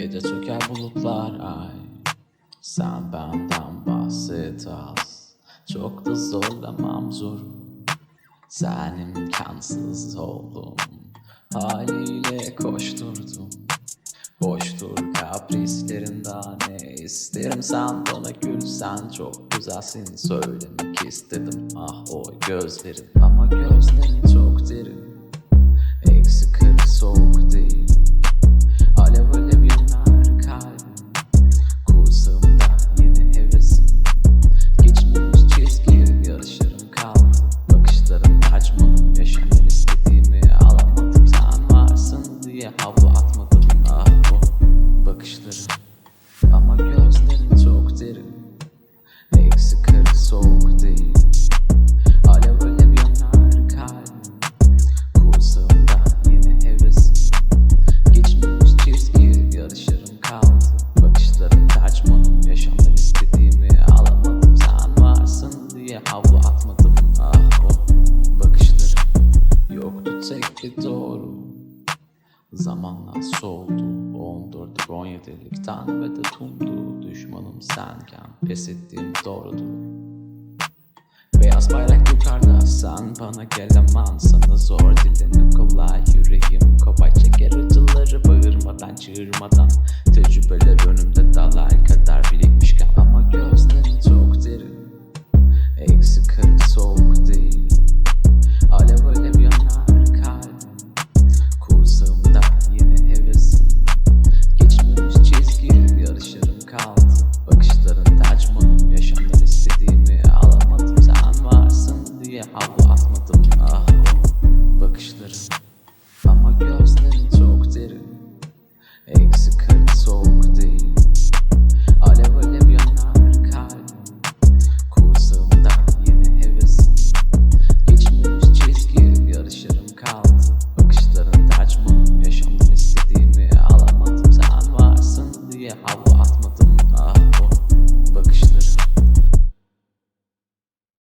Gece çöker bulutlar ay. Sen benden bahset az Çok da zorlamam zorum Sen imkansız oldum Haliyle koşturdum. Boştur kaprislerinden ne isterim? Sen bana gülsen Çok güzelsin. Söylemek istedim. Ah o gözlerin. Ama gözlerin çok derin. Eksi kırk soğuk değil havlu atmadım ah o bakışların Ama gözlerin çok derin. Eksi kırk soğuk değil. Alev alev yanar kalbim. Kursağımda yine hevesim. Geçmemiş çizgi yarışlarım kaldı. Bakışlarım kaçmadım yaşamak istediğimi alamadım. Sen varsın diye havlu atmadım. Ah o bakışlarım Yoktu tek bir doğru Zamanla soldu 14 17'likten ve de tumdu. Düşmanım senken pes ettiğim doğrudu Beyaz bayrak yukarıda sen bana gelemem Sana zor dilini kolay yüreğim Kopay çeker acıları bağırmadan çığırmadan. Tecrübeler önümde dalar kadar birikmişken. Ama gözlerin atmadım.